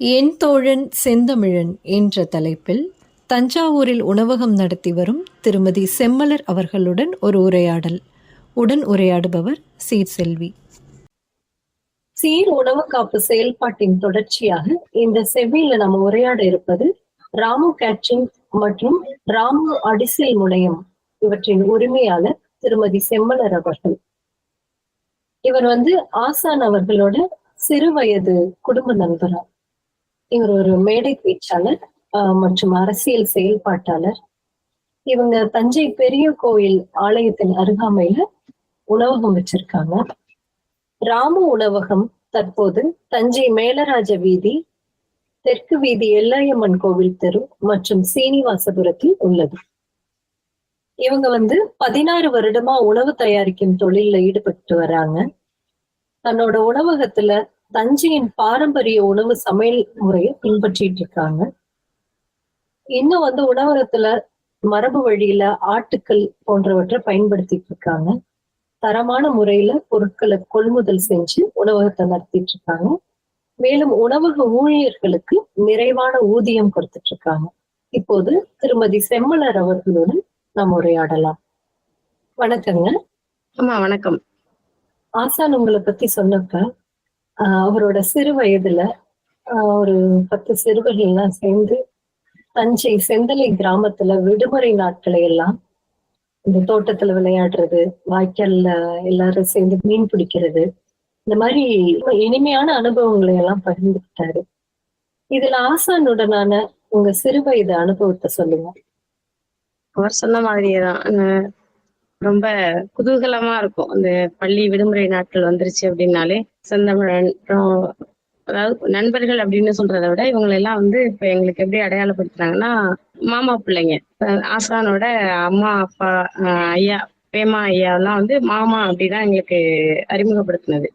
என் தோழன் செந்தமிழன் என்ற தலைப்பில் தஞ்சாவூரில் உணவகம் நடத்தி வரும் திருமதி செம்மலர் அவர்களுடன் ஒரு உரையாடல். உடன் உரையாடுபவர் சீர் செல்வி. சீர் உணவு காப்பு செயல்பாட்டின் தொடர்ச்சியாக இந்த செவ்வியில நம்ம உரையாட இருப்பது ராமு கேட்ரிங் மற்றும் ராமு அடிசில் முனையம் இவற்றின் உரிமையாளர் திருமதி செம்மலர் அவர்கள். இவர் வந்து ஆசான் அவர்களோட சிறு வயது குடும்ப நண்பரா? இவர் ஒரு மேடை பேச்சாளர் ஆஹ் மற்றும் அரசியல் செயல்பாட்டாளர். இவங்க தஞ்சை பெரிய கோயில் ஆலயத்தின் அருகாமையில உணவகம் வச்சிருக்காங்க. ராமு உணவகம் தற்போது தஞ்சை மேலராஜ வீதி தெற்கு வீதி எல்லையம்மன் கோவில் தெரு மற்றும் சீனிவாசபுரத்தில் உள்ளது. இவங்க வந்து பதினாறு வருடமா உணவு தயாரிக்கும் தொழில்ல ஈடுபட்டு வராங்க. தன்னோட உணவகத்துல தஞ்சையின் பாரம்பரிய உணவு சமையல் முறையை பின்பற்றிட்டு இருக்காங்க. இன்னும் வந்து உணவகத்துல மரபு வழியில ஆட்டுக்கள் போன்றவற்றை பயன்படுத்திட்டு இருக்காங்க. தரமான முறையில பொருட்களை கொள்முதல் செஞ்சு உணவகத்தை நடத்திட்டு இருக்காங்க. மேலும் உணவக ஊழியர்களுக்கு நிறைவான ஊதியம் கொடுத்துட்டு இருக்காங்க. இப்போது திருமதி செம்மலர் அவர்களுடன் நாம் உரையாடலாம். வணக்கங்க. ஆமா வணக்கம். ஆசான் உங்களை பத்தி சொன்னப்ப அவரோட சிறு வயதுல ஆஹ் ஒரு பத்து சிறுவர்கள் எல்லாம் சேர்ந்து தஞ்சை செந்தலை கிராமத்துல விடுமுறை நாட்களை எல்லாம் இந்த தோட்டத்துல விளையாடுறது வாய்க்கால்ல எல்லாரும் சேர்ந்து மீன் பிடிக்கிறது இந்த மாதிரி இனிமையான அனுபவங்களை எல்லாம் பகிர்ந்துக்கிட்டாரு. இதுல ஆசானுடனான உங்க சிறு வயது அனுபவத்தை சொல்லுங்க. அவர் சொன்ன மாதிரியேதான் ரொம்ப குதூகலமா இருக்கும். அந்த பள்ளி விடுமுறை நாட்கள் வந்துருச்சு அப்படின்னாலே செந்தமிழன் அப்புறம் அதாவது நண்பர்கள் அப்படின்னு சொல்றத விட இவங்களை எல்லாம் வந்து இப்ப எங்களுக்கு எப்படி அடையாளப்படுத்துறாங்கன்னா மாமா பிள்ளைங்க. ஆசானோட அம்மா அப்பா அஹ் ஐயா பேமா ஐயா எல்லாம் வந்து மாமா அப்படிதான் எங்களுக்கு அறிமுகப்படுத்தினது.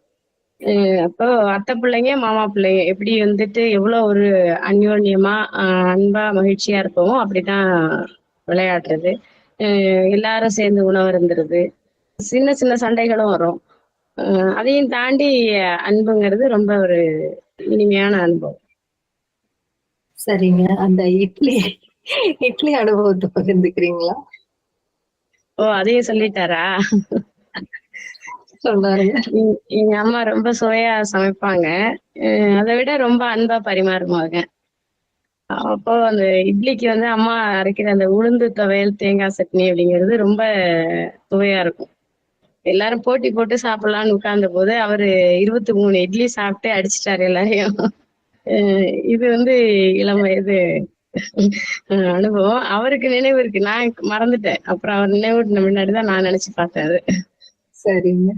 அப்போ அத்தை பிள்ளைங்க மாமா பிள்ளைங்க எப்படி வந்துட்டு எவ்வளவு ஒரு அந்யோன்யமா அஹ் அன்பா மகிழ்ச்சியா இருப்போமோ அப்படிதான் விளையாடுறது. எல்லாரும் சேர்ந்து உணவு இருந்துருது சின்ன சின்ன சண்டைகளும் வரும். அதையும் தாண்டி அன்புங்கிறது ரொம்ப ஒரு இனிமையான அனுபவம். சரிங்க. அந்த இட்லி இட்லி அனுபவத்தை பகிர்ந்துக்கிறீங்களா? ஓ அதையும் சொல்லிட்டாரா? எங்க- அம்மா ரொம்ப சுவையா சமைப்பாங்க. அதை விட ரொம்ப அன்பா பரிமாறுவாங்க. அப்போ அந்த இட்லிக்கு வந்து அம்மா அரைக்கிற அந்த உளுந்து துவையல் தேங்காய் சட்னி அப்படிங்கிறது ரொம்ப சுவையா இருக்கும். எல்லாரும் போட்டி போட்டு சாப்பிடலாம்னு உட்கார்ந்த போது அவரு இருபத்தி மூணு இட்லி சாப்பிட்டு அடிச்சிட்டாரு எல்லாரையும். இது வந்து இளம் வயது அனுபவம். அவருக்கு நினைவு இருக்கு. நான் மறந்துட்டேன். அப்புறம் அவர் நினைவு முன்னாடிதான் நான் நினைச்சு பார்த்தேன் அது. சரிங்க.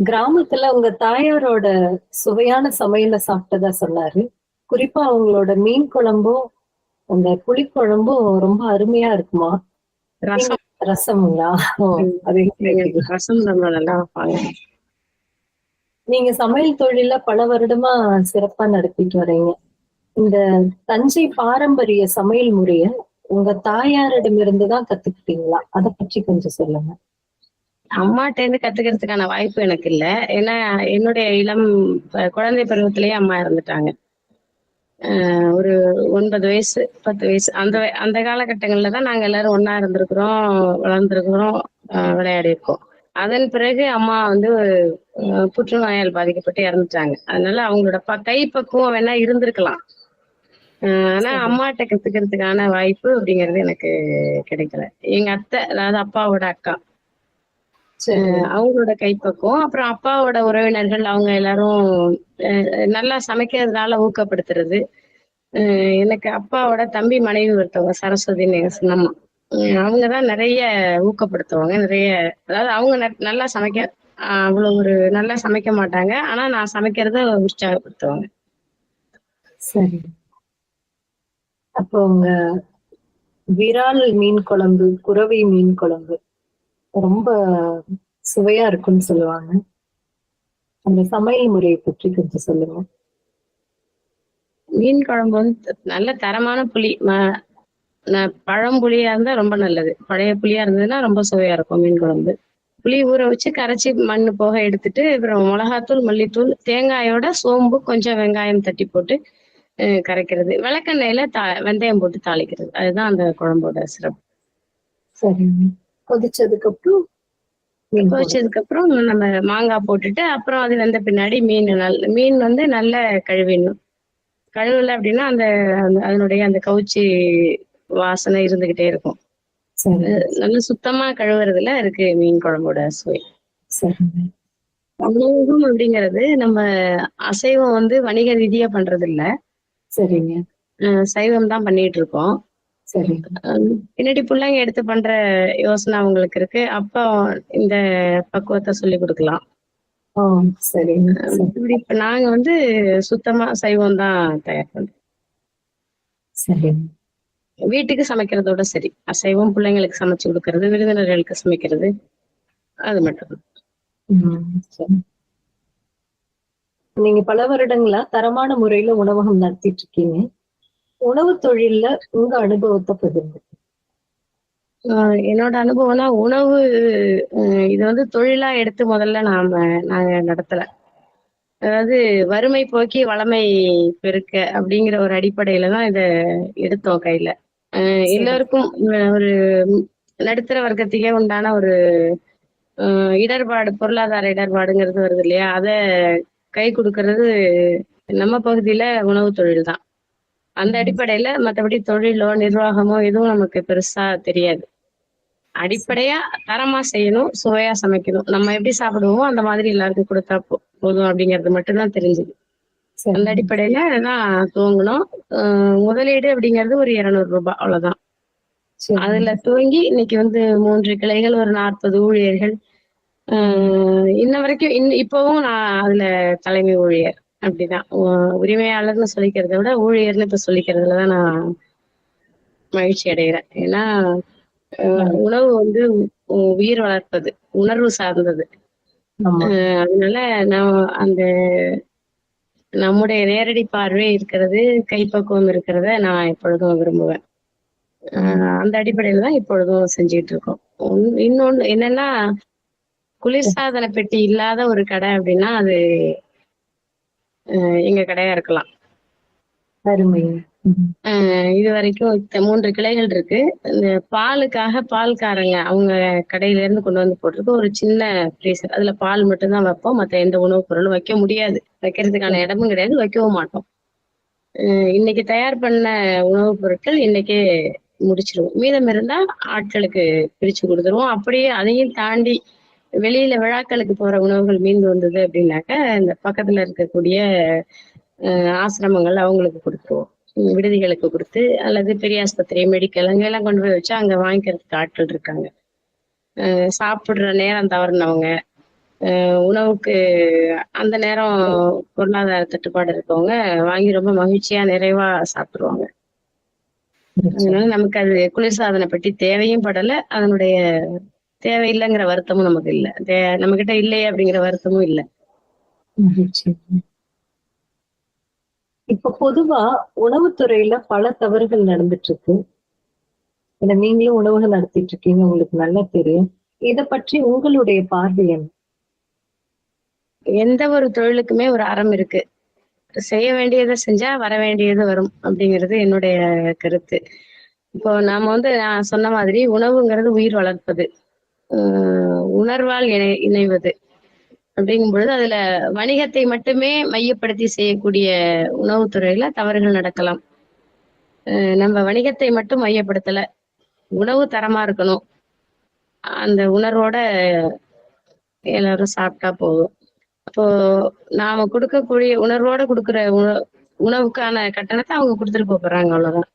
கிராமத்துல உங்க தாயாரோட சுவையான சமையல சாப்பிட்டதா சொன்னாரு. குறிப்பா அவங்களோட மீன் குழம்பும் அந்த புளிக்குழம்பும் ரொம்ப அருமையா இருக்குமா? ரசம். ரசமுங்களா? ரசம் நல்லா வைப்பாங்க. நீங்க சமையல் தொழில பல வருடமா சிறப்பா நடத்திட்டு வரீங்க இந்த தஞ்சை பாரம்பரிய சமையல் முறைய உங்க தாயாரிடமிருந்து தான் கத்துக்கிட்டீங்களா? அத பற்றி கொஞ்சம் சொல்லுங்க. அம்மாட்ட இருந்து கத்துக்கிறதுக்கான வாய்ப்பு எனக்கு இல்ல. ஏன்னா என்னுடைய இளம் குழந்தை பருவத்திலேயே அம்மா இறந்துட்டாங்க. ஒரு ஒன்பது வயசு பத்து வயசு. அந்த அந்த காலகட்டங்கள்ல தான் நாங்க எல்லாரும் ஒண்ணா இருந்திருக்கிறோம் வளர்ந்துருக்கிறோம் விளையாடி இருக்கோம் அதன் பிறகு அம்மா வந்து புற்றுநோயால் பாதிக்கப்பட்டு இறந்துட்டாங்க. அதனால அவங்களோட ப கைப்பக்குவம் வேணா இருந்திருக்கலாம். ஆஹ் ஆனா. அம்மாட்ட கத்துக்கிறதுக்கான வாய்ப்பு அப்படிங்கிறது எனக்கு கிடைக்கல. எங்க அத்தை அதாவது அப்பாவோட அக்கா அவங்களோட கைப்பக்குவம். அப்புறம் அப்பாவோட உறவினர்கள் அவங்க எல்லாரும் நல்லா சமைக்கிறதுனால ஊக்கப்படுத்துறது. எனக்கு அப்பாவோட தம்பி மனைவி ஒருத்தவங்க சரஸ்வதின்னு எங்க சின்னம்மா. அஹ், அவங்கதான் நிறைய ஊக்கப்படுத்துவாங்க. நிறைய அதாவது அவங்க நல்லா சமைக்க அவ்வளவு ஒரு நல்லா சமைக்க மாட்டாங்க. ஆனா நான் சமைக்கிறத உற்சாகப்படுத்துவாங்க. சரி. அப்போ உங்க விரால் மீன் குழம்பு குறவை மீன் குழம்பு ரொம்ப சுவையா இருக்கும்னு சொல்லுவாங்க. அந்த சமையல் முறையை பற்றி கொஞ்சம் சொல்லுங்க. மீன் குழம்பு வந்து நல்ல தரமான புளி பழம் புளியா இருந்தா ரொம்ப நல்லது. பழைய புளியா இருந்ததுன்னா ரொம்ப சுவையா இருக்கும் மீன் குழம்பு. புளி ஊற வச்சு கரைச்சி மண் போக எடுத்துட்டு அப்புறம் மிளகாத்தூள் மல்லித்தூள் தேங்காயோட சோம்பு கொஞ்சம் வெங்காயம் தட்டி போட்டு கரைக்கிறது. விளக்கெண்ணெயில தா வெந்தயம் போட்டு தாளிக்கிறது. அதுதான் அந்த குழம்போட சிறப்பு. சரிங்க. கொதிச்சதுக்கு அப்புறம். கொதிச்சதுக்கு அப்புறம் நம்ம மாங்காய் போட்டுட்டு அப்புறம் அது வெந்த பின்னாடி மீன் நல்ல மீன் வந்து நல்ல கழுவிடணும். கழுவல அப்படின்னா அந்த அதனுடைய அந்த கவுச்சி வாசனை இருந்துகிட்டே இருக்கும். சரி. நல்ல சுத்தமா கழுவுறதுல இருக்கு மீன் குழம்போட சுவை. உணவகம் அப்படிங்கிறது நம்ம அசைவம் வந்து வணிக ரீதியா பண்றது இல்ல சரிங்க சைவம் தான் பண்ணிட்டு இருக்கோம். சரிங்க அஹ் பின்னாடி பிள்ளைங்க எடுத்து பண்ற யோசனை அவங்களுக்கு இருக்கு. அப்போ இந்த பக்குவத்தை சொல்லி கொடுக்கலாம். சரி, இப்ப நாங்க வந்து சுத்தமா சைவம் தான் தயார் பண்றோம். சரிங்க வீட்டுக்கு சமைக்கிறதோட சரி. அசைவம் பிள்ளைங்களுக்கு சமைச்சு கொடுக்கறது விருந்தினர்களுக்கு சமைக்கிறது அது மட்டும். சரி. நீங்க பல வருடங்களா தரமான முறையில உணவகம் நடத்திட்டு இருக்கீங்க. உணவு தொழில்ல உங்க அனுபவத்தை பகிர்ந்து ஆஹ் என்னோட அனுபவம்னா உணவு இது வந்து தொழிலா எடுத்து முதல்ல நாம நாங்க நடத்தல. அதாவது வறுமை போக்கி வளமை பெருக்க அப்படிங்கிற ஒரு அடிப்படையில தான் இத எடுத்தோம் கையில. அஹ் எல்லாருக்கும் ஒரு நடுத்தர வர்க்கத்துக்கே உண்டான ஒரு இடர்பாடு பொருளாதார இடர்பாடுங்கிறது வருது இல்லையா? அதை கை கொடுக்கறது நம்ம பகுதியில உணவு தொழில் தான். அந்த அடிப்படையில மத்தபடி தொழிலோ நிர்வாகமோ எதுவும் நமக்கு பெருசா தெரியாது. அடிப்படையா தரமா செய்யணும் சுவையா சமைக்கணும். நம்ம எப்படி சாப்பிடுவோமோ அந்த மாதிரி எல்லாருக்கும் கொடுத்தா போதும் அப்படிங்கிறது மட்டும்தான் தெரிஞ்சது. அந்த அடிப்படையில தான் துவங்கணும் முதலீடு அப்படிங்கிறது ஒரு இருநூறு ரூபாய் அவ்வளவுதான். அதுல துவங்கி இன்னைக்கு வந்து மூன்று கிளைகள் ஒரு நாற்பது ஊழியர்கள். இன்ன வரைக்கும் இன் இப்பவும் நான் அதுல தலைமை ஊழியர். அப்படிதான். உரிமையாளர்னு சொல்லிக்கிறதை விட ஊழியர்னு இப்ப சொல்லிக்கிறதுல தான் நான் மகிழ்ச்சி அடைகிறேன். ஏன்னா உணவு வந்து உயிர் வளர்ப்பது உணர்வு சார்ந்தது. அதனால நான் அந்த நம்முடைய நேரடி பார்வை இருக்கிறது கைப்பக்குவம் இருக்கிறத நான் எப்பொழுதும் விரும்புவேன். ஆஹ் அந்த அடிப்படையில தான் இப்பொழுதும் செஞ்சுட்டு இருக்கோம். இன்னொன்னு என்னன்னா குளிர்சாதன பெட்டி இல்லாத ஒரு கடை அப்படின்னா அது எங்க கடையா இருக்கலாம். அருமை. இது வரைக்கும் மூன்று கிளைகள் இருக்கு. பாலுக்காக பால்காரங்க அவங்க கடையில இருந்து கொண்டு வந்து போட்டிருக்கு ஒரு சின்ன ஃப்ரீசர் அதுல பால் மட்டும்தான் வைப்போம். மத்த எந்த உணவுப் பொருளும் வைக்க முடியாது. வைக்கிறதுக்கான இடமும் கிடையாது. வைக்கவும் மாட்டோம். இன்னைக்கு தயார் பண்ண உணவுப் பொருட்கள் இன்னைக்கே முடிச்சிருவோம். மீதம் இருந்தா ஆட்களுக்கு பிரிச்சு கொடுத்துருவோம். அப்படியே அதையும் தாண்டி வெளியில விழாக்களுக்கு போற உணவுகள் மீந்து வந்தது அப்படின்னாக்க இந்த பக்கத்துல இருக்கக்கூடிய ஆஹ் ஆசிரமங்கள் அவங்களுக்கு கொடுத்துருவோம். விடுதிகளுக்கு கொடுத்து அல்லது பெரிய ஆஸ்பத்திரி மெடிக்கல் அங்கெல்லாம் கொண்டு போய் வச்சு அங்க வாங்கிக்கிறதுக்கு ஆட்கள் இருக்காங்க. சாப்பிடுற நேரம் தவறுனவங்க ஆஹ் உணவுக்கு அந்த நேரம் பொருளாதார தட்டுப்பாடு இருக்கவங்க வாங்கி ரொம்ப மகிழ்ச்சியா நிறைவா சாப்பிடுவாங்க. அதனால நமக்கு அது குளிர்சாதன பெட்டி தேவையும் படல அதனுடைய தேவையில்லைங்கிற வருத்தமும் நமக்கு இல்ல. தே- நம்ம கிட்ட இல்லையே அப்படிங்கிற வருத்தமும் இல்ல. இப்ப பொதுவா உணவுத்துறையில பல தவறுகள் நடந்துட்டு இருக்கு ஏன்னா நீங்களும் உணவுகள் நடத்திட்டு இருக்கீங்க உங்களுக்கு நல்லா தெரியும். இத பற்றி உங்களுடைய பார்வை என்ன? எந்த ஒரு தொழிலுக்குமே ஒரு அறம் இருக்கு. செய்ய வேண்டியதை செஞ்சா வர வேண்டியது வரும் அப்படிங்கிறது என்னுடைய கருத்து. இப்போ நாம வந்து நான் சொன்ன மாதிரி உணவுங்கிறது உயிர் வளர்ப்பது. உணர்வால் இணை இணைவது. அப்படிங்கும் பொழுது அதுல வணிகத்தை மட்டுமே மையப்படுத்தி செய்யக்கூடிய உணவுத்துறையில தவறுகள் நடக்கலாம். நம்ம வணிகத்தை மட்டும் மையப்படுத்தல. உணவு தரமா இருக்கணும். அந்த உணர்வோட எல்லாரும் சாப்பிட்டா போதும். அப்போ நாம கொடுக்கக்கூடிய உணர்வோட கொடுக்குற உணவுக்கான கட்டணத்தை அவங்க கொடுத்துட்டு போறாங்க அவ்வளவுதான்.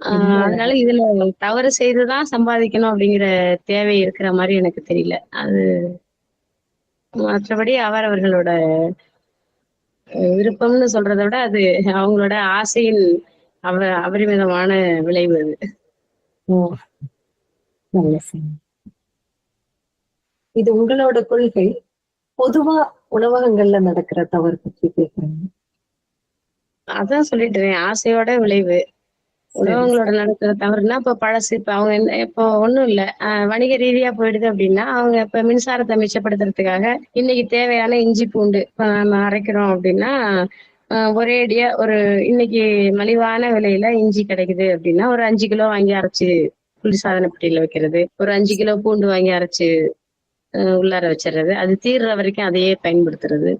அதனால இதுல தவறு செய்துதான் சம்பாதிக்கணும் அப்படிங்கிற தேவை இருக்கிற மாதிரி எனக்கு தெரியல. அது மற்றபடி அவரவர்களோட விருப்பம்னு சொல்றதை விட அது அவங்களோட ஆசையின் அவ அபரிமிதமான விளைவு அது. இது உங்களோட கொள்கை. பொதுவா உணவகங்கள்ல நடக்கிற தவறு பற்றி கேட்கிறேன் அதான் சொல்லிட்டு இருக்கேன், ஆசையோட விளைவு. உணவகங்களோட நடக்கிற தவறுனா இப்ப பழசு இப்ப அவங்க என்ன இப்போ ஒண்ணும் இல்ல. வணிக ரீதியா போயிடுது அப்படின்னா அவங்க இப்ப மின்சாரத்தை மிச்சப்படுத்துறதுக்காக இன்னைக்கு தேவையான இஞ்சி பூண்டு இப்ப நம்ம அரைக்கிறோம் அப்படின்னா ஒரே அடியா ஒரு இன்னைக்கு மலிவான விலையில இஞ்சி கிடைக்குது அப்படின்னா ஒரு அஞ்சு கிலோ வாங்கி அரைச்சு குளிர்சாதன பெட்டியில வைக்கிறது. ஒரு அஞ்சு கிலோ பூண்டு வாங்கி அரைச்சு அஹ் உள்ளார வச்சிடுறது அது தீர்ற வரைக்கும் அதையே பயன்படுத்துறது.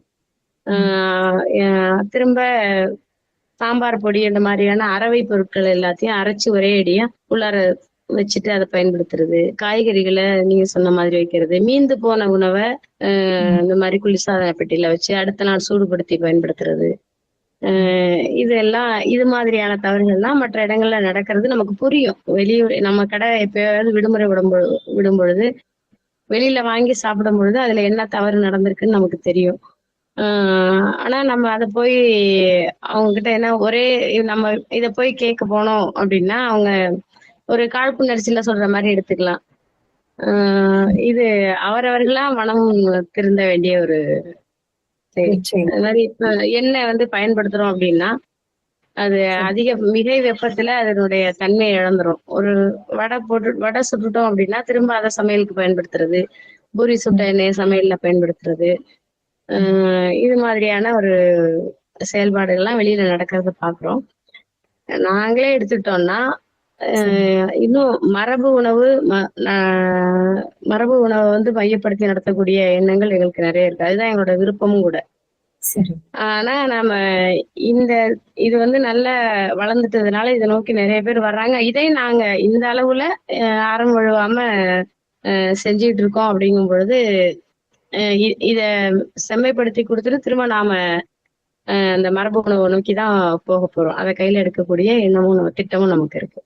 ஆஹ் திரும்ப சாம்பார் பொடி இந்த மாதிரியான அரவை பொருட்கள் எல்லாத்தையும் அரைச்சு ஒரே அடியா உள்ளார வச்சுட்டு அதை பயன்படுத்துறது. காய்கறிகளை நீங்க சொன்ன மாதிரி வைக்கிறது. மீந்து போன உணவை இந்த மாதிரி குளிர்சாதன பெட்டியில வச்சு அடுத்த நாள் சூடுபடுத்தி பயன்படுத்துறது. இதெல்லாம் இது மாதிரியான தவறுகள்லாம் மற்ற இடங்கள்ல நடக்கிறது நமக்கு புரியும். வெளியூர் நம்ம கடை எப்பயாவது விடுமுறை விடும்பொழுது விடும் பொழுது வெளியில வாங்கி சாப்பிடும் பொழுது அதுல என்ன தவறு நடந்திருக்குன்னு நமக்கு தெரியும். ஆனா நம்ம அதை போய் அவங்க கிட்ட என்ன ஒரே நம்ம இத போய் கேட்க போனோம் அப்படின்னா அவங்க ஒரு காழ்ப்புணர்ச்சியில சொல்ற மாதிரி எடுத்துக்கலாம். ஆஹ் இது அவரவர்களா மனம் திருந்த வேண்டிய ஒரு மாதிரி இப்ப எண்ணெய் வந்து பயன்படுத்துறோம் அப்படின்னா அது அதிக மிகை வெப்பத்துல அதனுடைய தன்மை இழந்துரும். ஒரு வடை போட்டு வடை சுட்டுட்டோம் அப்படின்னா திரும்ப அதை சமையலுக்கு பயன்படுத்துறது. பூரி சுட்ட எண்ணெயை சமையல்ல பயன்படுத்துறது. இது மாதிரியான ஒரு செயல்பாடுகள்லாம் வெளியில நடக்கிறத பாக்குறோம். நாங்களே எடுத்துக்கிட்டோம்னா ஆஹ் இன்னும் மரபு உணவு மரபு உணவை வந்து மையப்படுத்தி நடத்தக்கூடிய எண்ணங்கள் எங்களுக்கு நிறைய இருக்கு. அதுதான் எங்களோட விருப்பமும் கூட. ஆனா நாம இந்த இது வந்து நல்ல வளர்ந்துட்டதுனால இதை நோக்கி நிறைய பேர் வர்றாங்க. இதை நாங்க இந்த அளவுல அஹ் ஆரம் வழுவாம செஞ்சுட்டு இருக்கோம் அப்படிங்கும் பொழுது இத செம்மைப்படுத்தி கொடுத்துட்டு திரும்ப நாம அந்த மரபு உணவை நோக்கி தான் போக போறோம். அதை கையில எடுக்கக்கூடிய எண்ணமும் நம்ம- திட்டமும் நமக்கு இருக்கு.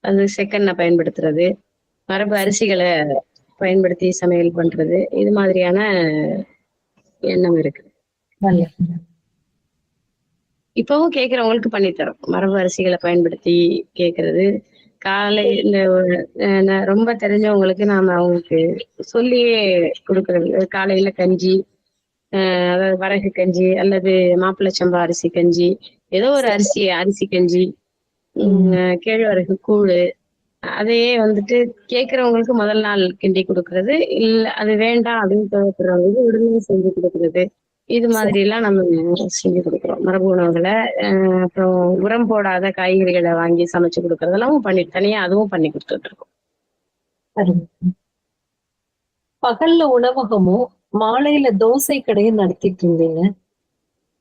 அது செக்கெண்ணெய் பயன்படுத்துறது மரபு அரிசிகளை பயன்படுத்தி சமையல் பண்றது இது மாதிரியான எண்ணம் இருக்கு. இப்பவும் கேக்குறவங்களுக்கு பண்ணித்தரோம். மரபு அரிசிகளை பயன்படுத்தி கேக்குறது காலை இந்த ரொம்ப தெரிஞ்சவங்களுக்கு நாம அவங்களுக்கு சொல்லியே கொடுக்கறது. காலையில கஞ்சி அதாவது வரகு கஞ்சி அல்லது மாப்பிள்ளை சம்பா அரிசி கஞ்சி ஏதோ ஒரு அரிசி அரிசி கஞ்சி உம், கேழ்வரகு கூழு அதையே வந்துட்டு கேக்குறவங்களுக்கு முதல் நாள் கிண்டி கொடுக்கறது. இல்ல அது வேண்டாம் அப்படின்னு தேவைப்படுறவங்களுக்கு உடனே செஞ்சு கொடுக்கறது. இது மாதிரி எல்லாம் நம்ம செஞ்சு கொடுக்குறோம். மரபு உணவுகளை அப்புறம் உரம் போடாத காய்கறிகளை வாங்கி சமைச்சு கொடுக்கறதெல்லாம் பண்ணி தனியா அதுவும் பண்ணி கொடுத்துட்டு இருக்கோம். பகல்ல உணவகமும் மாலையில தோசை கடையும் நடத்திட்டு இருந்தீங்க.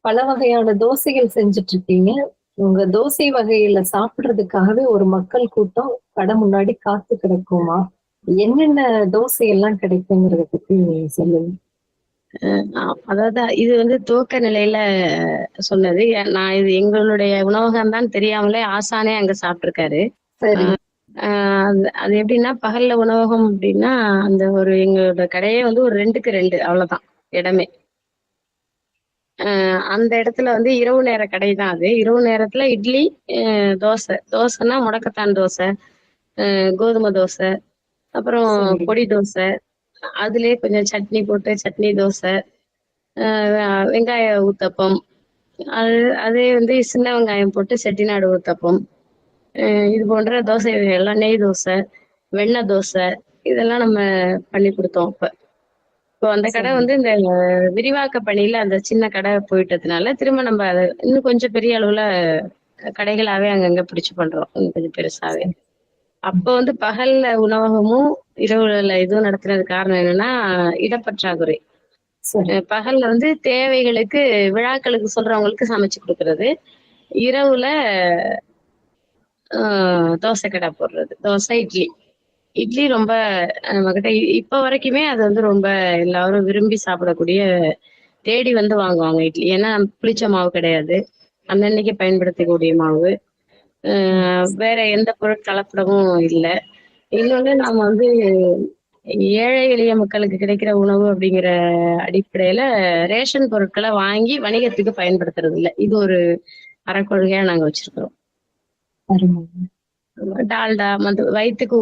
பல வகையான தோசைகள் செஞ்சுட்டு இருக்கீங்க. உங்க தோசை வகையில சாப்பிடுறதுக்காகவே ஒரு மக்கள் கூட்டம் கடை முன்னாடி காத்து கிடக்குமா? என்னென்ன தோசை எல்லாம் கிடைக்குங்கிறத பத்தி சொல்லுங்க. அஹ் அதாவது இது வந்து துவக்க நிலையில சொன்னது. நான் இது எங்களுடைய உணவகம் தான் தெரியாமலே ஆசானே அங்க சாப்பிட்டிருக்காரு. அது எப்படின்னா பகல்ல உணவகம் அப்படின்னா அந்த ஒரு எங்களோட கடையே வந்து ஒரு ரெண்டுக்கு ரெண்டு அவ்வளவுதான் இடமே. ஆஹ் அந்த இடத்துல வந்து இரவு நேர கடை தான் அது. இரவு நேரத்துல இட்லி தோசை. தோசைன்னா முடக்கத்தான் தோசை கோதுமை தோசை அப்புறம். பொடி தோசை அதுலயே கொஞ்சம் சட்னி போட்டு சட்னி தோசை வெங்காய ஊத்தப்பம். அது அதே வந்து சின்ன வெங்காயம் போட்டு செட்டிநாடு ஊத்தப்பம். இது போன்ற தோசை வகைகள்லாம் நெய் தோசை வெண்ணெய் தோசை இதெல்லாம் நம்ம பண்ணி கொடுத்தோம் இப்ப இப்போ அந்த கடை. வந்து இந்த விரிவாக்க பணியில அந்த சின்ன கடை போயிட்டதுனால திரும்ப நம்ம அதை இன்னும் கொஞ்சம் பெரிய அளவுல கடைகளாவே அங்கங்க பிடிச்சு பண்றோம். கொஞ்சம் பெருசாவே. அப்போ வந்து பகல்ல உணவகமும் இரவுல இதுவும் நடத்துறது காரணம் என்னன்னா இடப்பற்றாக்குறை. பகல்ல வந்து தேவைகளுக்கு விழாக்களுக்கு சொல்றவங்களுக்கு சமைச்சு கொடுக்கறது. இரவுல ஆஹ் தோசை கடை போடுறது. தோசை இட்லி. இட்லி ரொம்ப நம்ம கிட்ட இப்ப வரைக்குமே அது வந்து ரொம்ப எல்லாரும் விரும்பி சாப்பிடக்கூடிய தேடி வந்து வாங்குவாங்க இட்லி. ஏன்னா புளிச்ச மாவு கிடையாது. அன்னன்னைக்கு பயன்படுத்தக்கூடிய மாவு. ஆஹ் வேற எந்த பொருட் கலப்படமும் இல்லை. இன்னொன்னு நாம வந்து ஏழை எளிய மக்களுக்கு கிடைக்கிற உணவு அப்படிங்கிற அடிப்படையில ரேஷன் பொருட்களை வாங்கி வணிகத்துக்கு பயன்படுத்துறது இல்லை. இது ஒரு அறக்கொள்கையா நாங்க வச்சிருக்கிறோம். டால்டா மற்ற வயிற்றுக்கு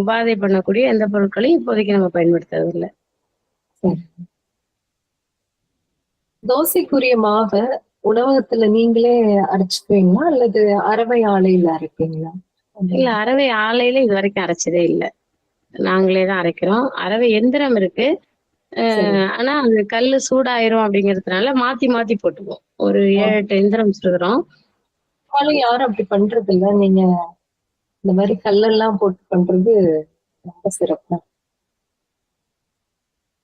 உபாதை பண்ணக்கூடிய எந்த பொருட்களையும் இப்போதைக்கு நம்ம பயன்படுத்துறது இல்லை. தோசைக்குரிய மாவை உணவகத்துல நீங்களே அரைச்சுக்குவீங்களா? அல்லது அரவை ஆலையில அரைப்பீங்களா? இல்ல அரவை ஆலையில இது வரைக்கும் அரைச்சதே இல்ல. நாங்களே தான் அரைக்கிறோம். அரவை எந்திரம் இருக்கு. ஆனா அது கல்லு சூடாயிரும் அப்படிங்கறதுனால மாத்தி மாத்தி போட்டுக்குவோம். ஒரு ஏழு எட்டு எந்திரம் வச்சிருக்கிறோம். யாரும் அப்படி பண்றது இல்ல நீங்க இந்த மாதிரி கல்லெல்லாம் போட்டு பண்றது ரொம்ப சிறப்பு.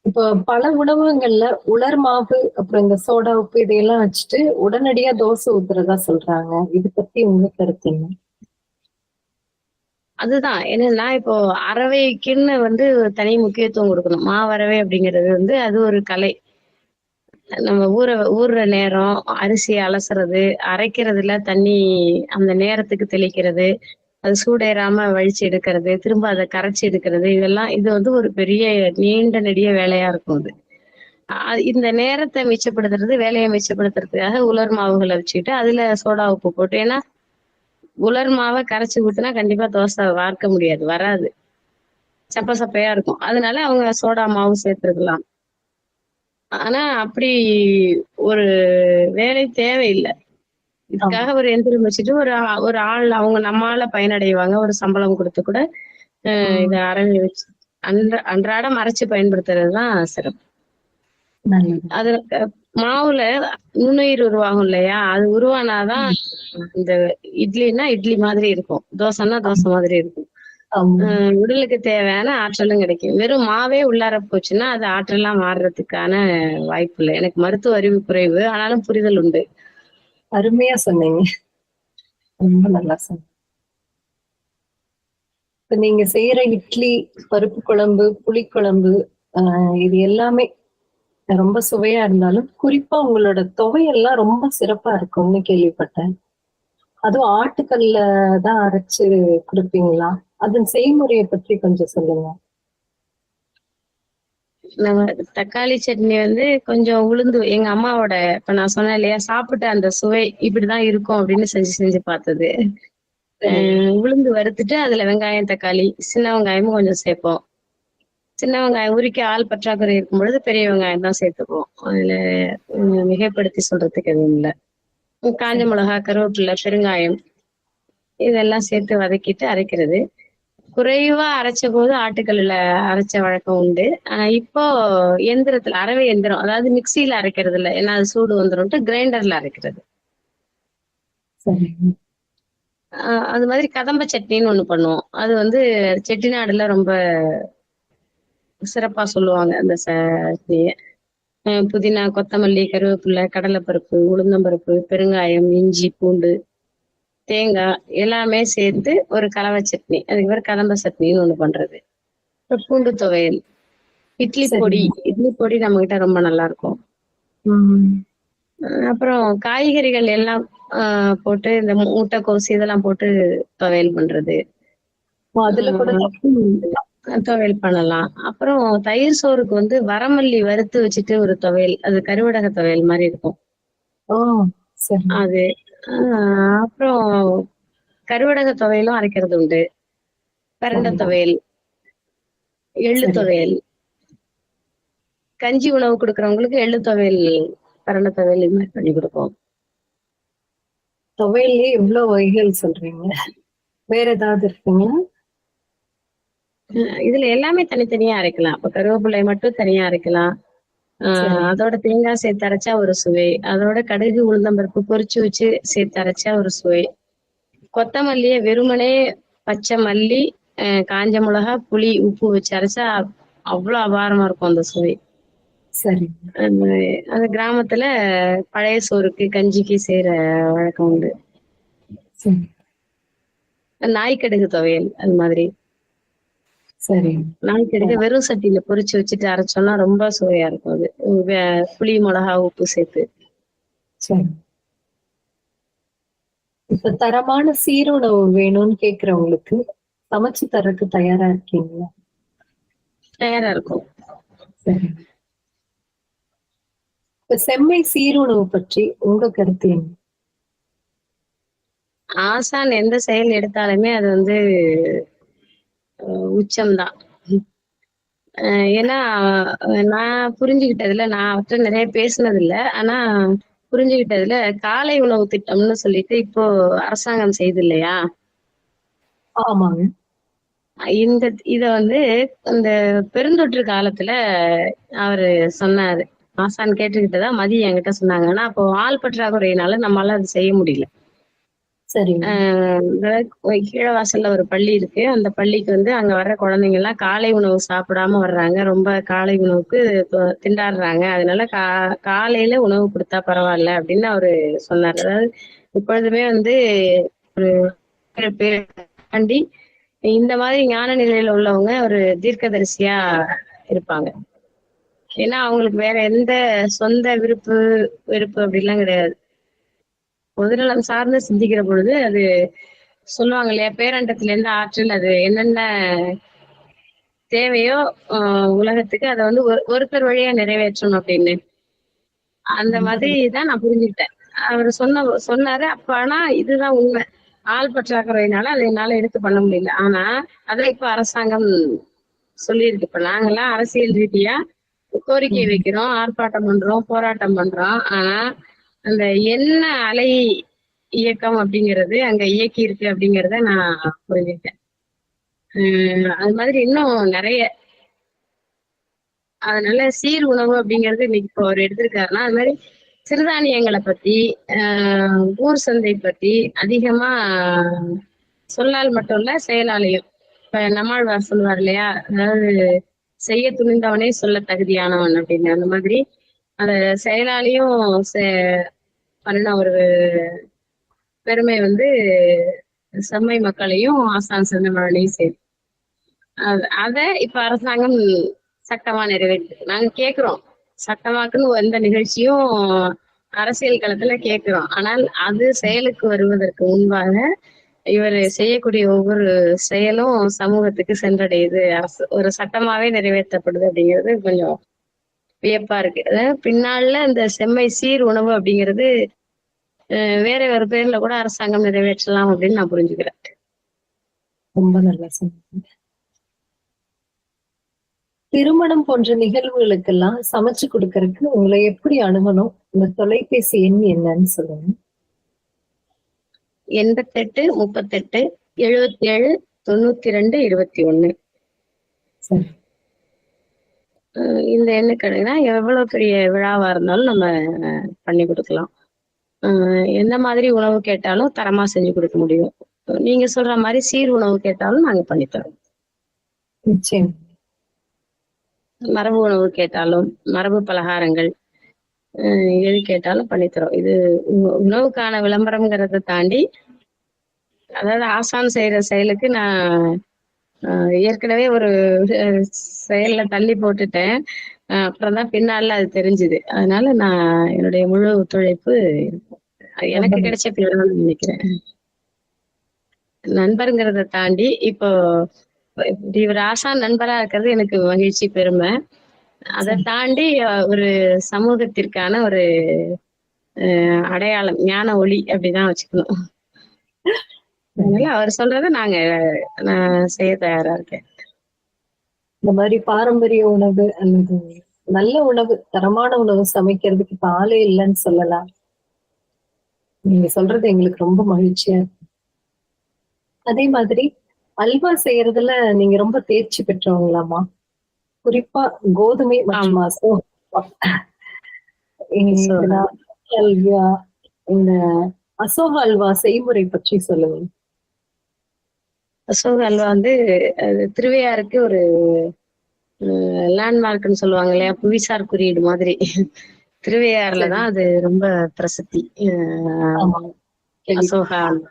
இப்போ பல உணவகங்கள்ல உலர் மாவு அப்புறம் இந்த சோடா உப்பு இதையெல்லாம் வச்சுட்டு உடனடியா தோசை ஊத்துறதா சொல்றாங்க. இது பத்தி உங்க கருத்து என்ன? அதுதான். என்னன்னா இப்போ அறவைக்குன்னு வந்து தனி முக்கியத்துவம் கொடுக்கணும். மாவரவை அப்படிங்கிறது வந்து அது ஒரு கலை. நம்ம ஊற ஊறுற நேரம் அரிசி அலசுறது அரைக்கிறதுல தண்ணி அந்த நேரத்துக்கு தெளிக்கிறது அது சூடேறாம வழிச்சு எடுக்கிறது திரும்ப அதை கரைச்சி எடுக்கிறது இதெல்லாம் இது வந்து ஒரு பெரிய நீண்ட நெடிய வேலையா இருக்கும் அது. இந்த நேரத்தை மிச்சப்படுத்துறது வேலையை மிச்சப்படுத்துறதுக்காக உலர் மாவுகளை வச்சுக்கிட்டு அதுல சோடா உப்பு போட்டு ஏன்னா உலர் மாவை கரைச்சி ஊத்துனா கண்டிப்பா தோசை வார்க்க முடியாது வராது. சப்ப சப்பையா இருக்கும். அதனால அவங்க சோடா மாவு சேர்த்துருக்கலாம். ஆனா அப்படி ஒரு வேலை தேவையில்லை. இதுக்காக ஒரு எந்திரம் வச்சுட்டு ஒரு ஒரு ஆள் அவங்க நம்மால பயனடைவாங்க. ஒரு சம்பளம் கொடுத்து கூட. இதை அரைஞ்சி வச்சு அன்ற அன்றாடம் அரைச்சு பயன்படுத்துறது தான் சிறப்பு க- மாவுல நுண்ணுயிர் உருவாகும் இல்லையா? அது உருவானாதான் இந்த இட்லினா இட்லி மாதிரி இருக்கும். தோசைன்னா தோசை மாதிரி இருக்கும். உடலுக்கு தேவையான ஆற்றலும் கிடைக்கும். வெறும் மாவே உள்ளார போச்சுன்னா அது ஆற்றலா மாறுறதுக்கான வாய்ப்பு இல்லை எனக்கு மருத்துவ அறிவு குறைவு. ஆனாலும் புரிதல் உண்டு. அருமையா சொன்னீங்க. ரொம்ப நல்லா சொன்னீங்க. இப்ப நீங்க செய்யற இட்லி பருப்பு குழம்பு புளிக்குழம்பு ஆஹ் இது எல்லாமே ரொம்ப சுவையா இருந்தாலும் குறிப்பா உங்களோட துவையெல்லாம் ரொம்ப சிறப்பா இருக்கும்னு கேள்விப்பட்டேன். அதுவும் ஆட்டுக்கல்ல தான் அரைச்சு கொடுப்பீங்களா? அதன் செய்முறையை பற்றி கொஞ்சம் சொல்லுங்க. நம்ம தக்காளி சட்னி வந்து கொஞ்சம் உளுந்து எங்க அம்மாவோட இப்ப நான் சொன்னேன் இல்லையா சாப்பிட்ட அந்த சுவை இப்படிதான் இருக்கும் அப்படின்னு செஞ்சு செஞ்சு பார்த்தது. உளுந்து வறுத்துட்டு அதுல வெங்காயம் தக்காளி சின்ன வெங்காயமும் கொஞ்சம் சேர்ப்போம். சின்ன வெங்காயம் உரிக்க ஆள் பற்றாக்குறை இருக்கும் பொழுது பெரிய வெங்காயம் தான் சேர்த்துக்குவோம். அதுல மிகைப்படுத்தி சொல்றதுக்கு எதுவும் இல்லை. காஞ்ச மிளகா கருவேப்பிலை பெருங்காயம் இதெல்லாம் சேர்த்து வதக்கிட்டு அரைக்கிறது. குறைவா அரைச்ச போது ஆட்டுக்கல்லுல அரைச்ச வழக்கம் உண்டு. ஆனா இப்போ எந்திரத்துல அரவை எந்திரம் அதாவது மிக்சியில அரைக்கிறது இல்ல. ஏன்னா அது சூடு வந்துரும்ட்டு கிரைண்டர்ல அரைக்கிறது. அது மாதிரி கதம்ப சட்னின்னு ஒண்ணு பண்ணுவோம். அது வந்து செட்டிநாடுல ரொம்ப சிறப்பா சொல்லுவாங்க அந்த சட்னியை புதினா கொத்தமல்லி கருவேப்பிலை கடலைப்பருப்பு உளுந்தம்பருப்பு பெருங்காயம் இஞ்சி பூண்டு தேங்காய் எல்லாமே சேர்த்து ஒரு கலவை சட்னி. அதுக்கு பேர் கதம்ப சட்னின்னு ஒண்ணு பண்றது. அப்புறம் பூண்டு துவையல். இட்லி. பொடி. இட்லி பொடி நம்ம கிட்ட ரொம்ப நல்லா இருக்கும் அப்புறம் காய்கறிகள் எல்லாம் ஆஹ் போட்டு இந்த முட்டைக்கோசு இதெல்லாம் போட்டு துவையல் பண்றது. அதுல கூட துவையல் பண்ணலாம். அப்புறம் தயிர் சோறுக்கு வந்து வரமல்லி வறுத்து வச்சுட்டு ஒரு துவையல் அது கருவடக துவையல் மாதிரி இருக்கும். அது அப்புறம் கருவடக துவையலும் அரைக்கிறது உண்டு. பிரண்டை. துவையல் எள்ளு. துவையல். கஞ்சி உணவு கொடுக்கறவங்களுக்கு எள்ளு துவையல் பிரண்டை துவையல் இது மாதிரி பண்ணி கொடுப்போம். துவையல்லே இவ்வளவு வகைகள் சொல்றீங்க? வேற ஏதாவது இருக்குங்களா? இதுல எல்லாமே தனித்தனியா அரைக்கலாம். இப்ப கருவேப்பிலை மட்டும் தனியா அரைக்கலாம். அதோட தேங்காய் சேர்த்து அரைச்சா ஒரு சுவை. அதோட கடுகு உளுந்தம்பருப்பு பொரிச்சு வச்சு சேர்த்து அரைச்சா ஒரு சுவை. கொத்தமல்லிய வெறுமனே பச்சை மல்லி காஞ்ச மிளகா புளி உப்பு வச்சு அரைச்சா அவ்வளவு அபாரமா இருக்கும் அந்த சுவை. சரி. அந்த கிராமத்துல பழைய சோறுக்கு கஞ்சிக்கு செய்யற வழக்கம் உண்டு. நாய்க்கடுகு துவையல் அது மாதிரி. சரி. நாய்க்கடுகு வெறும் சட்டியில பொரிச்சு வச்சுட்டு அரைச்சோம்னா ரொம்ப சுவையா இருக்கும் அது. புளி மிளகா உப்பு சேர்த்து. சரி. இப்ப தரமான சீருணவு வேணும்னு கேக்குறவங்களுக்கு சமைச்சு தரக்கு தயாரா இருக்கீங்களா? தயாரா இருக்கும். சரி. இப்ப செம்மை சீருணவு பற்றி உங்க கருத்து என்ன? ஆசான் எந்த செயல் எடுத்தாலுமே அது வந்து உச்சம்தான் ஏன்னா நான் புரிஞ்சுக்கிட்டதுல நான் அவர்கிட்ட நிறைய பேசினது இல்ல ஆனா புரிஞ்சுக்கிட்டதுல காலை உணவு திட்டம்னு சொல்லிட்டு இப்போ அரசாங்கம் செய்து இல்லையா ஆமாங்க. இந்த இத வந்து இந்த பெருந்தொற்று காலத்துல அவரு சொன்னாரு. ஆசான் கேட்டுக்கிட்டதா மதியம் என்கிட்ட சொன்னாங்க. ஆனா அப்போ ஆள் பற்றாக்குறையினால நம்மளால அது செய்ய முடியல. சரிங்க வாசல்ல ஒரு பள்ளி இருக்கு. அந்த பள்ளிக்கு வந்து அங்க வர்ற குழந்தைங்க எல்லாம் காலை உணவு சாப்பிடாம வர்றாங்க. ரொம்ப காலை உணவுக்கு திண்டாடுறாங்க. அதனால கா காலையில உணவு கொடுத்தா பரவாயில்ல அப்படின்னு அவரு சொன்னார். அதாவது இப்பொழுதுமே வந்து ஒரு தாண்டி இந்த மாதிரி ஞான நிலையில உள்ளவங்க ஒரு தீர்க்கதரிசியா இருப்பாங்க. ஏன்னா அவங்களுக்கு வேற எந்த சொந்த விருப்பு வெறுப்பு அப்படிலாம் கிடையாது. பொதுநலம் சார்ந்து சிந்திக்கிற பொழுது அது சொல்லுவாங்க இல்லையா பேரண்டத்துல இருந்து ஆற்றல் அது. என்னென்ன தேவையோ உலகத்துக்கு அதை வந்து ஒரு- ஒருத்தர் வழியா நிறைவேற்றணும் அப்படின்னு. அந்த மாதிரி தான் நான் புரிஞ்சுக்கிட்டேன். அவர் சொன்ன சொன்னாரு. அப்ப ஆனா இதுதான் உண்மை. ஆள் பற்றாக்குறையினால அதை என்னால எடுத்து பண்ண முடியல. ஆனா அதை இப்ப அரசாங்கம் சொல்லியிருக்கு. இப்ப நாங்கெல்லாம் அரசியல் ரீதியா கோரிக்கை வைக்கிறோம் ஆர்ப்பாட்டம் பண்றோம் போராட்டம் பண்றோம். ஆனா அந்த என்ன அலை இயக்கம் அப்படிங்கிறது அங்க இயக்கி இருக்கு அப்படிங்கறத நான் புரிஞ்சுக்கிட்டேன். அது மாதிரி இன்னும் நிறைய. அதனால சீர் உணவு அப்படிங்கிறது இன்னைக்கு இப்போ அவர் எடுத்திருக்காருன்னா அது மாதிரி சிறுதானியங்களை பத்தி ஆஹ் ஊர் சந்தை பத்தி அதிகமா சொல்லால் மட்டும் இல்ல செயலாலையும் இப்ப நம்மாழ்வார் சொல்லுவார் இல்லையா? அதாவது செய்ய துணிந்தவனே சொல்ல தகுதியானவன் அப்படின்னு. அந்த மாதிரி அந்த செயலாலையும் பண்ண பண்ணின ஒரு பெருமை வந்து செம்மை மக்களையும் ஆசான் செந்தமிழனையும் சேர்த்து அது- அத இப்ப அரசாங்கம் சட்டமா நிறைவேற்று நாங்க கேக்குறோம். சட்டமாக்குன்னு எந்த நிகழ்ச்சியும் அரசியல் களத்துல கேக்குறோம். ஆனால் அது செயலுக்கு வருவதற்கு முன்பாக இவர் செய்யக்கூடிய ஒவ்வொரு செயலும் சமூகத்துக்கு சென்றடையுது. அரசு ஒரு சட்டமாவே நிறைவேற்றப்படுது அப்படிங்கிறது கொஞ்சம் வியப்பா இருக்கு. அதாவது பின்னால இந்த செம்மை சீர் உணவு அப்படிங்கிறது வேற ஒரு பேர்ல கூட அரசாங்கம் நிறைவேற்றலாம் அப்படின்னு நான் புரிஞ்சுக்கிறேன். ரொம்ப நல்லா சொன்னீங்க. திருமணம் போன்ற நிகழ்வுகளுக்கெல்லாம் சமைச்சு கொடுக்கறதுக்கு உங்களை எப்படி அணுகணும்? உங்க தொலைபேசி எண் என்னன்னு சொல்லுங்க. எண்பத்தெட்டு முப்பத்தெட்டு எழுபத்தி ஏழு தொண்ணூத்தி ரெண்டு இருபத்தி ஒண்ணு சரி. இந்த எண்ணுக்கடைனா எவ்வளவு பெரிய விழாவா இருந்தாலும் நம்ம பண்ணி கொடுக்கலாம். எந்த மாதிரி உணவு கேட்டாலும் தரமா செஞ்சு கொடுக்க முடியும். நீங்க சொல்ற மாதிரி சீர் உணவு கேட்டாலும் நாங்க பண்ணித்தரோம் மரபு உணவு கேட்டாலும் மரபு பலகாரங்கள் எது கேட்டாலும் பண்ணித்தரோம் இது உணவுக்கான விளம்பரம்ங்கிறத தாண்டி அதாவது ஆசான் செய்யற செயலுக்கு நான் ஏற்கனவே ஒரு செயல்ல தள்ளி போட்டுட்டேன். அப்புறம் தான் பின்னால அது தெரிஞ்சுது. அதனால நான் என்னுடைய முழு ஒத்துழைப்பு எனக்கு கிடைச்ச பிள்ளைன்னு நினைக்கிறேன். நண்பருங்கிறத தாண்டி இப்போ ஒரு ஆசான் நண்பரா இருக்கிறது எனக்கு மகிழ்ச்சி பெருமை. அதை தாண்டி ஒரு சமூகத்திற்கான ஒரு அஹ், அடையாளம் ஞான ஒளி அப்படிதான் வச்சுக்கணும். அதனால அவர் சொல்றதை நாங்க நான் செய்ய தயாரா இருக்கேன். இந்த மாதிரி பாரம்பரிய உணவு அல்லது நல்ல உணவு தரமான உணவு சமைக்கிறதுக்கு இப்ப ஆளே இல்லைன்னு சொல்லலாம். நீங்க சொல்றது எங்களுக்கு ரொம்ப மகிழ்ச்சியா அதே மாதிரி அல்வா செய்யறதுல நீங்க ரொம்ப தேர்ச்சி பெற்றவங்களாமா? குறிப்பா கோதுமை மற்றும் அல்வா இந்த அசோக அல்வா செய்முறை பற்றி சொல்லுங்க. அசோக அல்வா வந்து அது திருவையாருக்கு ஒரு லேண்ட்மார்க்னு சொல்லுவாங்க இல்லையா? புவிசார் குறியீடு மாதிரி. திருவையாறுல தான் அது ரொம்ப பிரசித்தி. அசோகா அல்வா.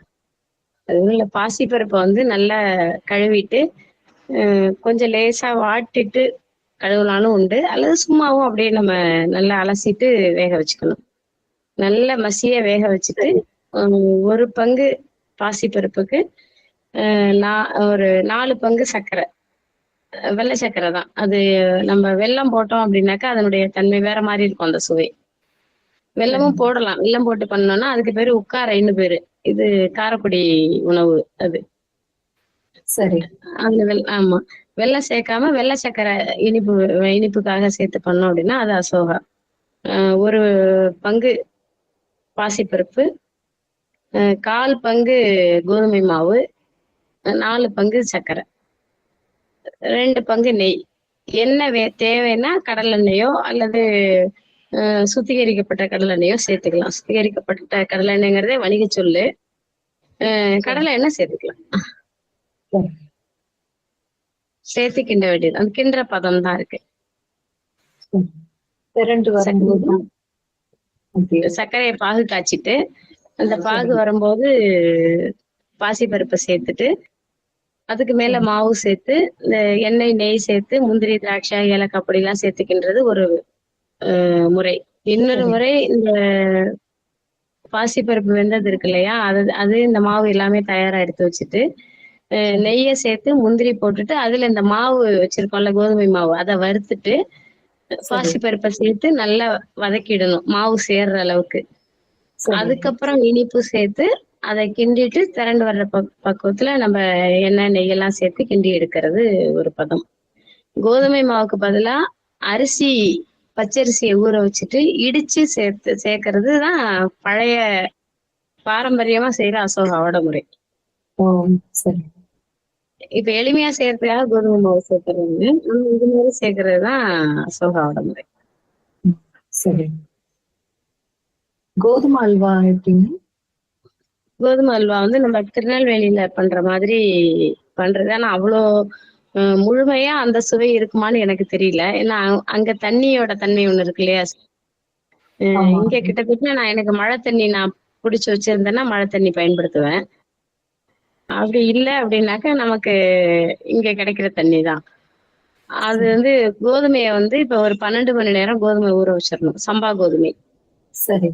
அது உள்ள பாசிப்பருப்பை வந்து நல்லா கழுவிட்டு கொஞ்சம் லேசா வாட்டிட்டு கழுவலாலும் உண்டு. அல்லது சும்மாவும் அப்படியே நம்ம நல்லா அலசிட்டு வேக வச்சுக்கணும். நல்ல மசிய வேக வச்சுட்டு ஒரு பங்கு பாசிப்பருப்புக்கு அஹ், நா- ஒரு நாலு பங்கு சர்க்கரை வெள்ளை சர்க்கரை தான். அது நம்ம வெல்லம் போட்டோம் அப்படின்னாக்கா அதனுடைய தன்மை வேற மாதிரி இருக்கும் அந்த சுவை. வெல்லமும் போடலாம். வெல்லம் போட்டு பண்ணோம்னா அதுக்கு பேரு உக்காரைன்னு பேரு. இது காரக்குடி உணவு அது. சரி. அதுல வெள் ஆமா. வெள்ளம் சேர்க்காம வெள்ளை சர்க்கரை இனிப்பு இனிப்புக்காக சேர்த்து பண்ணோம் அப்படின்னா அது அசோகா. ஒரு பங்கு பாசிப்பருப்பு கால் பங்கு கோதுமை மாவு நாலு பங்கு சர்க்கரை ரெண்டு பங்கு நெய். என்ன வே தேவைன்னா கடலெண்ணெயோ அல்லது அஹ், சுத்திகரிக்கப்பட்ட கடலெண்ணெயோ சேர்த்துக்கலாம். சுத்திகரிக்கப்பட்ட கடலெண்ணெய்ங்கிறதே வணிக சொல்லு. கடலை எண்ணெய் சேர்த்துக்கலாம். சரி. சேர்த்து கிண்ட வேண்டியது. அந்த கிண்டுற பதம் தான் இருக்கு. சர்க்கரையை பாகு காய்ச்சிட்டு அந்த பாகு வரும்போது பாசிப்பருப்பை சேர்த்துட்டு அதுக்கு மேல மாவு சேர்த்து இந்த எண்ணெய் நெய் சேர்த்து முந்திரி திராட்சை ஏலக்காய் பொடி எல்லாம் சேர்த்துக்கின்றது ஒரு முறை. இன்னொரு. முறை இந்த பாசிப்பருப்பு வெந்தது இருக்கு இல்லையா? அது அது இந்த மாவு எல்லாமே தயாரா எடுத்து வச்சுட்டு நெய்யை சேர்த்து முந்திரி போட்டுட்டு அதுல இந்த மாவு வச்சிருக்கோம்ல கோதுமை மாவு அதை வறுத்துட்டு பாசிப்பருப்பை சேர்த்து நல்லா வதக்கிடணும் மாவு சேர்ற அளவுக்கு. அதுக்கப்புறம் இனிப்பு சேர்த்து அதை கிண்டிட்டு திரண்டு வர்ற பக் பக்குவத்துல நம்ம எண்ணெய் நெய் எல்லாம் சேர்த்து கிண்டி எடுக்கிறது ஒரு பதம். கோதுமை மாவுக்கு பதிலா அரிசி பச்சரிசியை ஊற வச்சுட்டு இடிச்சு சேர்த்து சேர்க்கறது தான் பழைய பாரம்பரியமா செய்யற அசோகாவோட முறை. ஓ சரி. இப்ப எளிமையா செய்யறதுக்காக கோதுமை மாவு சேர்க்கறது நம்ம இது மாதிரி சேர்க்கறது தான் அசோகாவோட முறை. சரி. கோதுமை அல்வா எப்படிங்க? கோதுமை அல்வா வந்து நம்ம திருநெல்வேலியில பண்ற மாதிரி பண்றது. ஆனா அவ்வளோ முழுமையா அந்த சுவை இருக்குமான்னு எனக்கு தெரியல. ஏன்னா அங்க- தண்ணியோட தன்மை ஒண்ணு இருக்கு இல்லையா. இங்க கிட்டத்தட்ட நான் எனக்கு மழை தண்ணி நான் பிடிச்சி வச்சிருந்தேன்னா மழை தண்ணி பயன்படுத்துவேன். அப்படி இல்லை அப்படின்னாக்கா நமக்கு இங்க கிடைக்கிற தண்ணி தான். அது வந்து கோதுமையை வந்து இப்ப ஒரு பன்னெண்டு மணி நேரம் கோதுமை ஊற வச்சிடணும். சம்பா கோதுமை. சரி.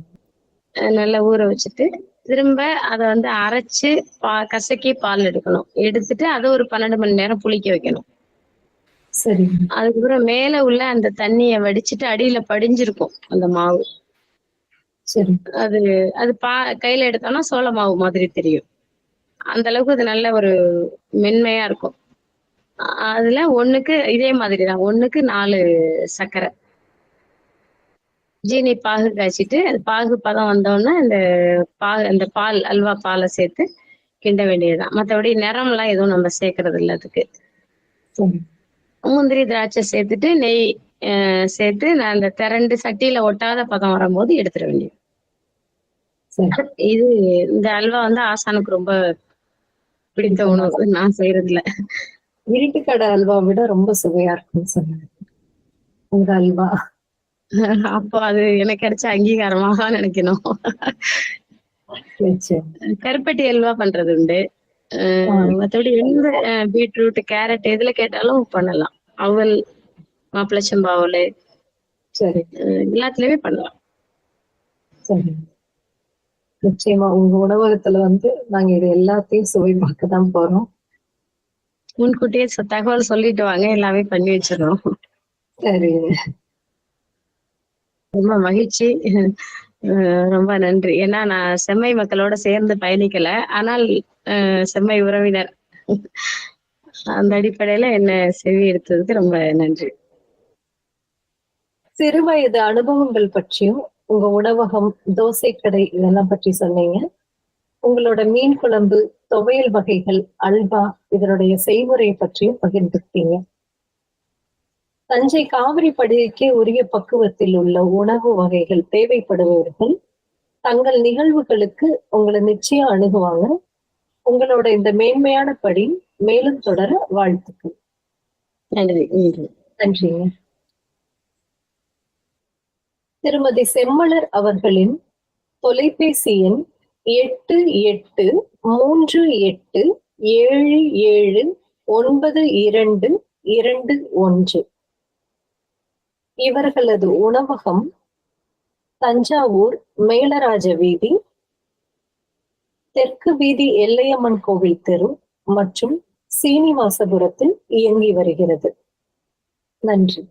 நல்லா ஊற வச்சுட்டு திரும்ப அதை வந்து அரைச்சு பா கசக்கி பால் எடுக்கணும். எடுத்துட்டு அதை ஒரு பன்னெண்டு மணி நேரம் புளிக்க வைக்கணும். சரி. அதுக்கப்புறம் மேல உள்ள அந்த தண்ணியை வடிச்சிட்டு அடியில படிஞ்சிருக்கும் அந்த மாவு. சரி. அது அது பா கையில எடுத்தோம்னா சோள மாவு மாதிரி தெரியும். அந்த அளவுக்கு அது நல்ல ஒரு மென்மையா இருக்கும். அதுல ஒண்ணுக்கு இதே மாதிரி தான் ஒண்ணுக்கு நாலு சர்க்கரை ஜீனி பாகு காய்ச்சிட்டு பாகு பதம் வந்தோடனே இந்த பால் அந்த பால் அல்வா பாலை சேர்த்து கிண்ட வேண்டியதுதான். மற்றபடி நிறம்லாம் எதுவும் நம்ம சேர்க்கறது இல்லை அதுக்கு. முந்திரி திராட்சை சேர்த்துட்டு நெய் சேர்த்து நான் அந்த திரண்டு சட்டியில ஒட்டாத பதம் வரும்போது எடுத்துட வேண்டியது. இது இந்த அல்வா வந்து ஆசானுக்கு ரொம்ப பிடித்த உணவு. நான் செய்யறதுல இருட்டு கடை அல்வா விட ரொம்ப சுவையா இருக்கும் சொன்னாங்க. உங்க அல்வா. அப்போ அது எனக்கு கிடைச்ச அங்கீகாரமாக நினைக்கணும். கருப்பட்டி அல்வா பண்றது உண்டு. மத்தபடி எந்த பீட்ரூட் கேரட் எதுல கேட்டாலும் பண்ணலாம். அவல் மாப்பிளச்சம்பாவல் சரி. எல்லாத்துலயுமே பண்ணலாம். சரி. நிச்சயமா உங்க உணவகத்துல வந்து நாங்க இது எல்லாத்தையும் சுவை பார்க்க தான் போறோம். முன்கூட்டியே தகவல் சொல்லிட்டு வாங்க எல்லாமே பண்ணி வச்சிடறோம். சரி. ரொம்ப மகிழ்ச்சி. ரொம்ப நன்றி. ஏன்னா நான் செம்மை மக்களோட சேர்ந்து பயணிக்கல. ஆனால் செம்மை உறவினர். அந்த அடிப்படையில என்ன செவி எடுத்ததுக்கு ரொம்ப நன்றி. சிறு வயது அனுபவங்கள் பற்றியும் உங்க உணவகம் தோசை கடை இதெல்லாம் பற்றி சொன்னீங்க. உங்களோட மீன் குழம்பு துவையல் வகைகள் அல்வா இதனுடைய செய்முறை பற்றியும் பகிர்ந்துக்கிட்டீங்க. தஞ்சை காவிரி படுகைக்கே உரிய பக்குவத்தில் உள்ள உணவு வகைகள் தேவைப்படுபவர்கள் தங்கள் நிகழ்வுகளுக்கு உங்களை நிச்சயம் அணுகுவாங்க. உங்களோட இந்த மேன்மையான படி மேலும் தொடர வாழ்த்துக்கள். நன்றி நன்றிங்க. திருமதி செம்மலர் அவர்களின் தொலைபேசி எண் எட்டு எட்டு மூன்று எட்டு ஏழு ஏழு ஒன்பது இரண்டு இரண்டு ஒன்று. இவர்களது உணவகம் தஞ்சாவூர் மேலராஜ வீதி தெற்கு வீதி எல்லையம்மன் கோவில் தெரு மற்றும் சீனிவாசபுரத்தில் இயங்கி வருகிறது. நன்றி.